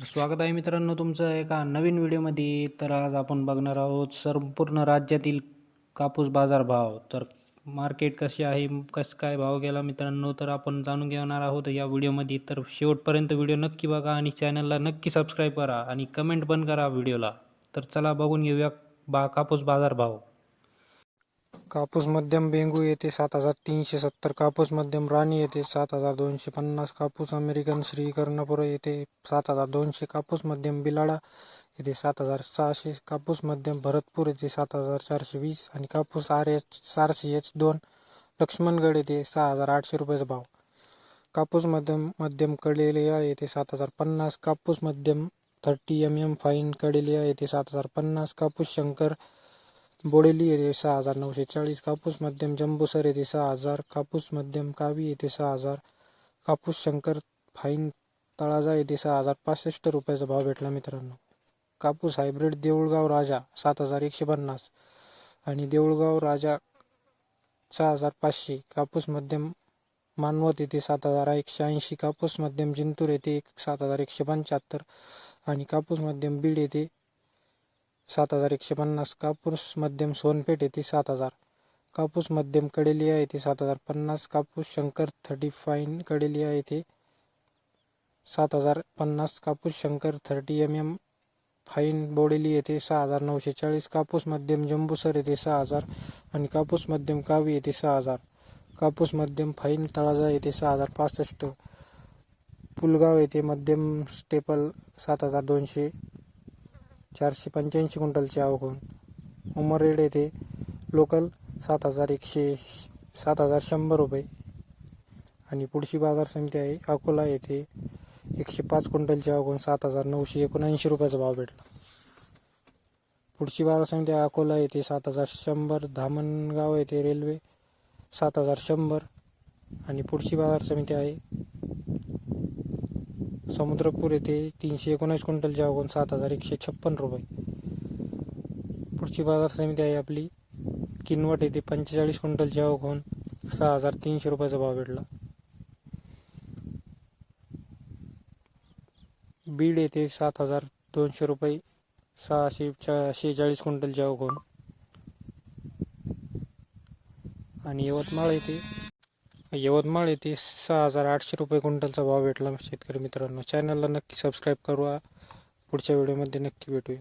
तर स्वागत आहे मित्रांनो तुमचं एका नवीन व्हिडिओमध्ये. तर आज आपण बघणार आहोत संपूर्ण राज्यातील कापूस बाजार भाव. तर मार्केट कसे आहे कसं काय भाव गेला मित्रांनो तर आपण जाणून घेणार आहोत या व्हिडिओमध्ये. तर शेवटपर्यंत व्हिडिओ नक्की बघा आणि चॅनलला नक्की सबस्क्राईब करा आणि कमेंट पण करा व्हिडिओला. तर चला बघून घेऊया बा कापूस बाजार भाव. कापूस मध्यम बेंगू येथे सात हजार तीनशे सत्तर कापूस मध्यम राणी येथे सात हजार दोनशे पन्नास कापूस अमेरिकन श्री कर्णपूर येथे सात हजार दोनशे कापूस मध्यम बिलाडा येथे सात हजार सहाशे कापूस मध्यम भरतपूर येथे सात हजार चारशे वीस आणि कापूस आर एच चारशे एच दोन लक्ष्मणगड येथे सहा हजार आठशे रुपयाचा भाव. कापूस मध्यम मध्यम कडेलिया येथे सात हजार पन्नास कापूस मध्यम thirty M M fine Kadelia येथे सात हजार पन्नास कापूस शंकर बोडेली येथे सहा हजार नऊशे चाळीस कापूस मध्यम जंबूसर येथे सहा हजार कापूस मध्यम कावी येथे सहा हजार कापूस शंकर फाईन तळाजा येथे सहा हजार पासष्ट रुपयाचा भाव भेटला मित्रांनो. कापूस हायब्रिड देऊळगाव राजा सात हजार एकशे पन्नास आणि देऊळगाव राजा सहा हजार पाचशे कापूस मध्यम मानवत येथे सात हजार एकशे ऐंशी कापूस मध्यम जिंतूर येथे एक सात हजार एकशे पंच्याहत्तर आणि कापूस मध्यम बीड येथे सात हजार एकशे पन्नास. कापूस मध्यम सोनपेठ येथे सात हजार. कापूस मध्यम कडेलिया येथे सात हजार पन्नास. कापूस शंकर थर्टी फाईन कडेलिया येथे सात हजार पन्नास. कापूस Shankar thirty M M fine Bodeli येथे सहा हजार नऊशे चाळीस. कापूस मध्यम जंबूसर येथे सहा हजार आणि कापूस मध्यम कावी येथे सहा हजार. कापूस मध्यम फाईन तळाजा येथे सहा हजार पासष्ट. पुलगाव येथे मध्यम स्टेपल सात हजार दोनशे. चारशे पंच्याऐंशी क्विंटलची आवक होऊन उमरेड येथे लोकल सात हजार एकशे सात हजार शंभर रुपये आणि पुढची बाजार समिती आहे अकोला येथे एकशे पाच क्विंटलची आवक होऊन सात हजार नऊशे एकोणऐंशी रुपयाचा भाव भेटला. पुढची बाजार समिती आहे अकोला येथे सात हजार शंभर धामणगाव येथे रेल्वे सात हजार शंभर आणि पुढची बाजार समिती आहे समुद्रपूर येथे तीनशे एकोणीस क्विंटल आवक होऊन सात हजार एकशे छप्पन रुपये. पुढची बाजार समिती आहे आपली. किनवट येथे पंचेचाळीस क्विंटल आवक होऊन सहा हजार तीनशे रुपयाचा भाव भेटला. बीड येथे सात हजार दोनशे रुपये सहाशे शेहेचाळीस क्विंटलची आवक होऊन आणि यवतमाळ येथे यवतमाळ येथे सहा हजार आठशे रुपये क्विंटलचा भाव भेटला. शेतकरी मित्रांनो चॅनलला नक्की सबस्क्राईब करू पुढच्या व्हिडिओमध्ये नक्की भेटूया.